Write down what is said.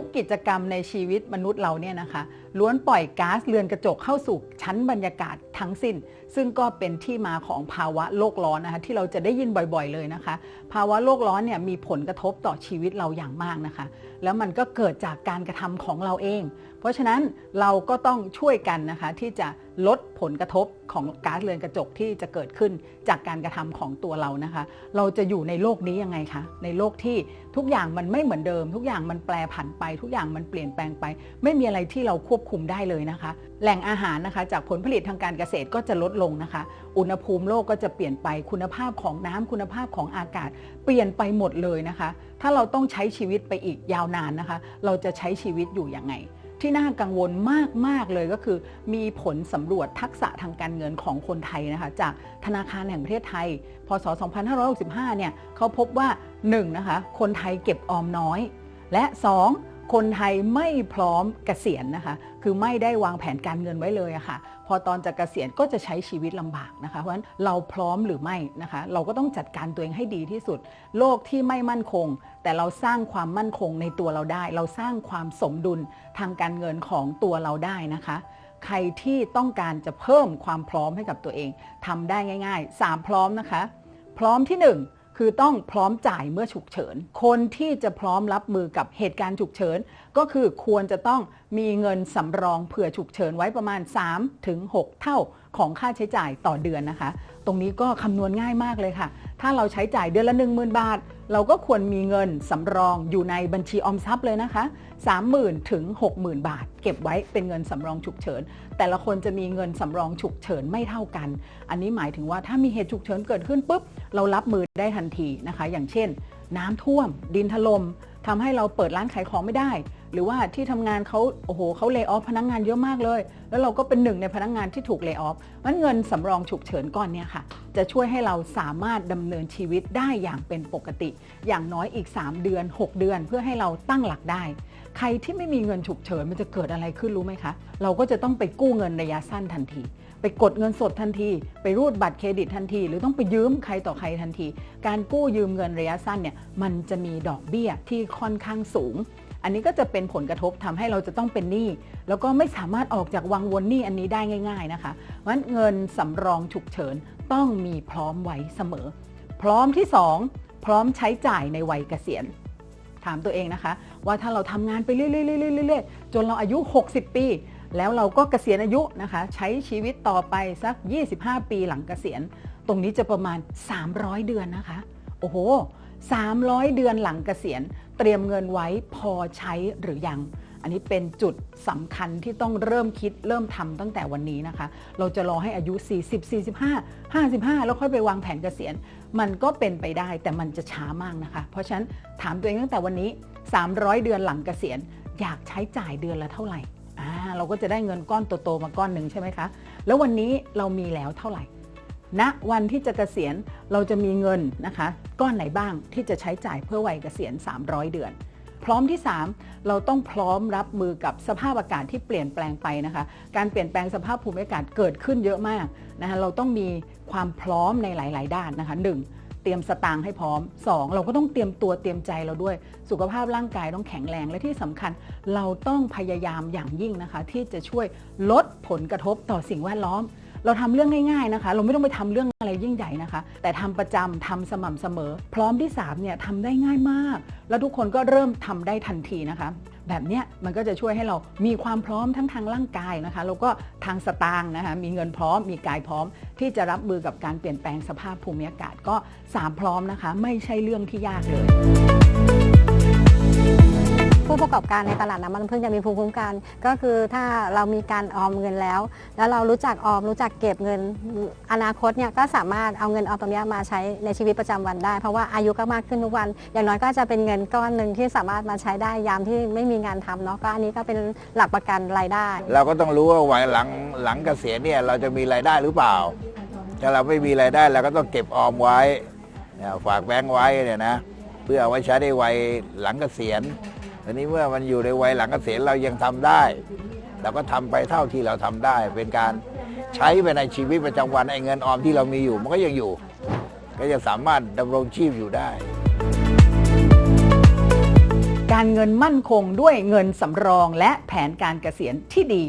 ทุกกิจกรรมในชีวิตมนุษย์เราเนี่ยนะคะล้วนปล่อยก๊าซเรือนกระจกเข้าสู่ชั้นบรรยากาศ ทั้งสิ้น ซึ่งก็เป็นที่มาของภาวะโลกร้อนนะคะที่เราจะได้ยินบ่อยๆเลยนะคะ ภาวะโลกร้อนเนี่ยมีผลกระทบต่อชีวิตเราอย่างมากนะคะ แล้วมันก็เกิดจากการกระทำของเราเอง เพราะฉะนั้นเราก็ต้องช่วยกันนะคะที่จะลดผลกระทบของก๊าซเรือนกระจกที่จะเกิดขึ้นจากการกระทำของตัวเรานะคะ เราจะอยู่ในโลกนี้ยังไงคะ ในโลกที่ทุกอย่างมันไม่เหมือนเดิม ทุกอย่างมันแปรผันไป ทุกอย่างมันเปลี่ยนแปลงไป ไม่มีอะไรที่เราควบคุมได้เลยนะคะ แหล่งอาหารนะคะจากผลผลิตทางการเกษตรก็จะลดลงนะคะ อุณหภูมิโลกก็จะเปลี่ยนไปคุณภาพของน้ำคุณภาพของอากาศ เปลี่ยนไปหมดเลยนะคะ ถ้าเราต้องใช้ชีวิตไปอีกยาวนานนะคะ เราจะใช้ชีวิตอยู่อย่างไงที่น่ากังวลมาก ๆ เลยก็คือ มีผลสำรวจทักษะทางการเงินของคนไทยนะคะจากธนาคารแห่งประเทศไทย พศ 2565 เนี่ยเขาพบว่า 1. นะคะคนไทยเก็บออมน้อย และ 2. คนไทยไม่พร้อมเกษียณนะคะ คือไม่ได้วางแผนการเงินไว้เลยอะค่ะ พอตอนจะเกษียณก็จะใช้ชีวิตลำบากนะคะ เพราะฉะนั้นเราพร้อมหรือไม่นะคะ เราก็ต้องจัดการตัวเองให้ดีที่สุด โลกที่ไม่มั่นคง แต่เราสร้างความมั่นคงในตัวเราได้ เราสร้างความสมดุลทางการเงินของตัวเราได้นะคะใครที่ต้องการจะเพิ่มความพร้อมให้กับตัวเองทำได้ง่าย ๆ 3 พร้อมนะคะ พร้อมที่ 1 คือต้องพร้อมจ่ายเมื่อฉุกเฉิน คนที่จะพร้อมรับมือกับเหตุการณ์ฉุกเฉิน ก็คือควรจะต้องมีเงินสำรองเผื่อฉุกเฉินไว้ประมาณ 3-6 เท่าของค่าใช้จ่ายต่อเดือนนะคะ ตรงนี้ก็คำนวณง่ายมากเลยค่ะ ถ้าเราใช้จ่ายเดือนละ 10,000 บาท เราก็ควรมีเงินสำรองอยู่ในบัญชีออมทรัพย์เลยนะคะ 30,000ถึง60,000 บาท เก็บไว้เป็นเงินสำรองฉุกเฉิน แต่ละคนจะมีเงินสำรองฉุกเฉินไม่เท่ากัน อันนี้หมายถึงว่าถ้ามีเหตุฉุกเฉินเกิดขึ้นปุ๊บ เรารับมือได้ทันทีนะคะ อย่างเช่น น้ำท่วม ดินถล่ม ทำให้เราเปิดร้านขายของไม่ได้ หรือว่าที่ทำงานเขาโอ้โหเขาเลิกออฟพนักงานเยอะมากเลย แล้วเราก็เป็นหนึ่งในพนักงานที่ถูกเลิกออฟมันเงินสำรองฉุกเฉินก้อนเนี้ยค่ะ จะช่วยให้เราสามารถดำเนินชีวิตได้อย่างเป็นปกติ อย่างน้อยอีก 3 เดือน 6 เดือนเพื่อให้เราตั้งหลักได้ ใครที่ไม่มีเงินฉุกเฉินมันจะเกิดอะไรขึ้นรู้ไหมคะ เราก็จะต้องไปกู้เงินระยะสั้นทันที ไปกดเงินสดทันที ไปรูดบัตรเครดิตทันที หรือต้องไปยืมใครต่อใครทันที การกู้ยืมเงินระยะสั้นเนี่ยมันจะมีดอกเบี้ยที่ค่อนข้างสูง อันนี้ก็จะเป็นผลกระทบทำให้เราจะต้องเป็นหนี้แล้วก็ไม่สามารถออกจากวังวนหนี้อันนี้ได้ง่าย ๆนะคะเพราะฉะนั้นเงินสำรองฉุกเฉินต้องมีพร้อมไว้เสมอ พร้อมที่ 2 พร้อมใช้จ่ายในวัยเกษียณถามตัวเองนะคะ ว่าถ้าเราทำงานไปเรื่อยๆๆๆๆจนเราอายุ 60 ปี แล้วเราก็เกษียณอายุนะคะใช้ชีวิตต่อไปสัก 25 ปีหลังเกษียณ ตรงนี้จะประมาณ 300 เดือนนะคะ โอ้โห 300 เดือนหลังเกษียณ เตรียมเงินไว้พอใช้หรือยัง อันนี้เป็นจุดสำคัญที่ต้องเริ่มคิดเริ่มทำตั้งแต่วันนี้นะคะ เราจะรอให้อายุ 40 45 55 แล้วค่อยไปวางแผนเกษียณ มันก็เป็นไปได้แต่มันจะช้ามากนะคะ เพราะฉะนั้นถามตัวเองตั้งแต่วันนี้ 300 เดือนหลังเกษียณ อยากใช้จ่ายเดือนละเท่าไหร่ เราก็จะได้เงินก้อนโตๆมาก้อนหนึ่งใช่ไหมคะ แล้ววันนี้เรามีแล้วเท่าไหร่ณวันที่จะเกษียณเราจะมีเงินนะคะ ก้อนไหนบ้างที่จะใช้จ่ายเพื่อวัยเกษียณ 300 เดือน พร้อมที่ 3 เราต้องพร้อมรับมือกับสภาพอากาศที่เปลี่ยนแปลงไปนะคะ การเปลี่ยนแปลงสภาพภูมิอากาศเกิดขึ้นเยอะมากนะคะเราต้องมีความพร้อมในหลาย ๆ ด้านนะคะ 1. เตรียมสตางค์ให้พร้อม 2. เราก็ต้องเตรียมตัวเตรียมใจเราด้วย สุขภาพร่างกายต้องแข็งแรงและที่สำคัญ เราต้องพยายามอย่างยิ่งนะคะ ที่จะช่วยลดผลกระทบต่อสิ่งแวดล้อม เราทำเรื่องง่ายๆนะคะ เราไม่ต้องไปทำเรื่องอะไรยิ่งใหญ่นะคะ แต่ทำประจำทำสม่ำเสมอ พร้อมที่3เนี่ยทำได้ง่ายมาก แล้วทุกคนก็เริ่มทำได้ทันทีนะคะแบบเนี้ยมันก็จะช่วยให้เรามีความพร้อมทั้งทางร่างกายนะคะแล้วก็ทางสตางค์นะคะมีเงินพร้อมมีกายพร้อม ที่จะรับมือกับการเปลี่ยนแปลงสภาพภูมิอากาศก็สามพร้อมนะคะ ไม่ใช่เรื่องที่ยากเลย ผู้ประกอบการในตลาดน้ำมันพึ่งจะมีภูมิคุ้มกัน ก็คือถ้าเรามีการออมเงินแล้ว แล้วเรารู้จักออมรู้จักเก็บเงินอนาคตเนี่ยก็สามารถเอาเงินออมตรงนี้มาใช้ในชีวิตประจำวันได้ เพราะว่าอายุก็มากขึ้นทุกวัน อย่างน้อยก็จะเป็นเงินก้อนหนึ่งที่สามารถมาใช้ได้ยามที่ไม่มีงานทำเนาะก็อันนี้ก็เป็นหลักประกันรายได้ เราก็ต้องรู้ว่าวัยหลังหลังเกษียณเนี่ยเราจะมีรายได้หรือเปล่าถ้าเราไม่มีรายได้เราก็ต้องเก็บออมไว้ฝากแบงก์ไว้เนี่ยนะเพื่อเอาไว้ใช้ในวัยหลังเกษียณ ทีนี้เมื่อมันอยู่ในวัยหลังเกษียณเรายังทำได้เราก็ทำไปเท่าที่เราทำได้ เป็นการใช้ไปในชีวิตประจำวันไอ้เงินออมที่เรามีอยู่ มันก็ยังอยู่ ก็ยังสามารถดำรงชีพอยู่ได้กการเงินมั่นคงด้วยเงินสำรองและแผนการเกษียณที่ดี